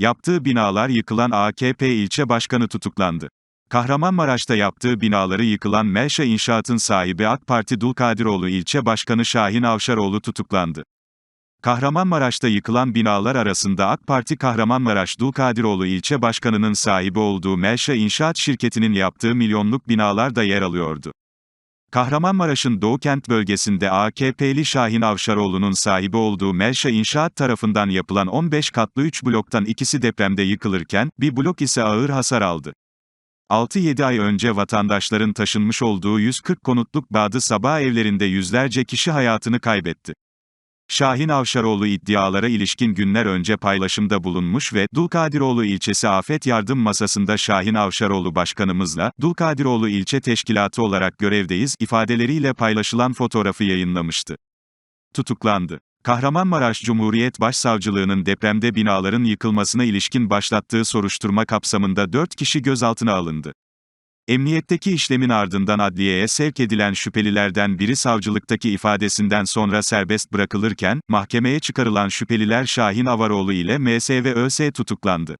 Yaptığı binalar yıkılan AKP ilçe başkanı tutuklandı. Kahramanmaraş'ta yaptığı binaları yıkılan Melşa İnşaat'ın sahibi AK Parti Dulkadiroğlu ilçe başkanı Şahin Avşaroğlu tutuklandı. Kahramanmaraş'ta yıkılan binalar arasında AK Parti Kahramanmaraş Dulkadiroğlu ilçe başkanının sahibi olduğu Melşa İnşaat şirketinin yaptığı milyonluk binalar da yer alıyordu. Kahramanmaraş'ın Doğukent bölgesinde AKP'li Şahin Avşaroğlu'nun sahibi olduğu Melşa İnşaat tarafından yapılan 15 katlı 3 bloktan ikisi depremde yıkılırken, bir blok ise ağır hasar aldı. 6-7 ay önce vatandaşların taşınmış olduğu 140 konutluk Bağdı Sabah evlerinde yüzlerce kişi hayatını kaybetti. Şahin Avşaroğlu iddialara ilişkin günler önce paylaşımda bulunmuş ve Dulkadiroğlu ilçesi Afet Yardım Masasında Şahin Avşaroğlu başkanımızla Dulkadiroğlu ilçe teşkilatı olarak görevdeyiz ifadeleriyle paylaşılan fotoğrafı yayınlamıştı. Tutuklandı. Kahramanmaraş Cumhuriyet Başsavcılığının depremde binaların yıkılmasına ilişkin başlattığı soruşturma kapsamında 4 kişi gözaltına alındı. Emniyetteki işlemin ardından adliyeye sevk edilen şüphelilerden biri savcılıktaki ifadesinden sonra serbest bırakılırken, mahkemeye çıkarılan şüpheliler Şahin Avaroğlu ile MS ve ÖS tutuklandı.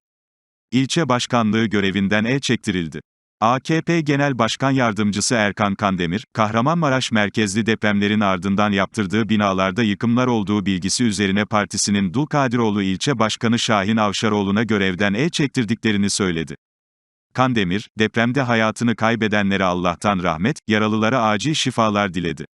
İlçe başkanlığı görevinden el çektirildi. AKP Genel Başkan Yardımcısı Erkan Kandemir, Kahramanmaraş merkezli depremlerin ardından yaptırdığı binalarda yıkımlar olduğu bilgisi üzerine partisinin Dulkadiroğlu ilçe başkanı Şahin Avşaroğlu'na görevden el çektirdiklerini söyledi. Kandemir, depremde hayatını kaybedenlere Allah'tan rahmet, yaralılara acil şifalar diledi.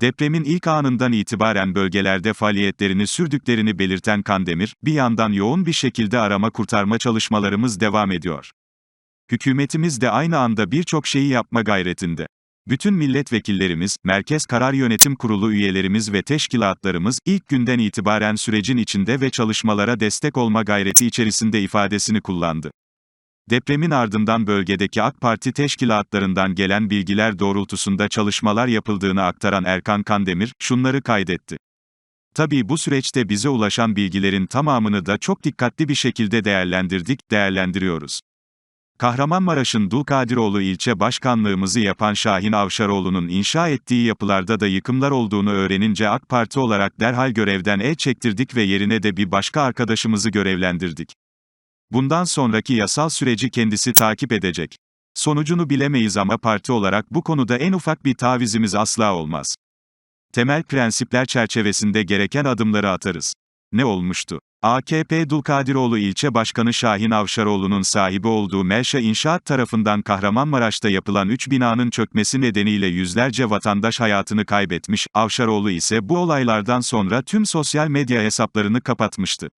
Depremin ilk anından itibaren bölgelerde faaliyetlerini sürdüklerini belirten Kandemir, bir yandan yoğun bir şekilde arama kurtarma çalışmalarımız devam ediyor. Hükümetimiz de aynı anda birçok şeyi yapma gayretinde. Bütün milletvekillerimiz, Merkez Karar Yönetim Kurulu üyelerimiz ve teşkilatlarımız ilk günden itibaren sürecin içinde ve çalışmalara destek olma gayreti içerisinde ifadesini kullandı. Depremin ardından bölgedeki AK Parti teşkilatlarından gelen bilgiler doğrultusunda çalışmalar yapıldığını aktaran Erkan Kandemir, şunları kaydetti. Tabii bu süreçte bize ulaşan bilgilerin tamamını da çok dikkatli bir şekilde değerlendirdik, değerlendiriyoruz. Kahramanmaraş'ın Dulkadiroğlu ilçe başkanlığımızı yapan Şahin Avşaroğlu'nun inşa ettiği yapılarda da yıkımlar olduğunu öğrenince AK Parti olarak derhal görevden el çektirdik ve yerine de bir başka arkadaşımızı görevlendirdik. Bundan sonraki yasal süreci kendisi takip edecek. Sonucunu bilemeyiz ama parti olarak bu konuda en ufak bir tavizimiz asla olmaz. Temel prensipler çerçevesinde gereken adımları atarız. Ne olmuştu? AKP Dulkadiroğlu ilçe başkanı Şahin Avşaroğlu'nun sahibi olduğu Melşa İnşaat tarafından Kahramanmaraş'ta yapılan 3 binanın çökmesi nedeniyle yüzlerce vatandaş hayatını kaybetmiş, Avşaroğlu ise bu olaylardan sonra tüm sosyal medya hesaplarını kapatmıştı.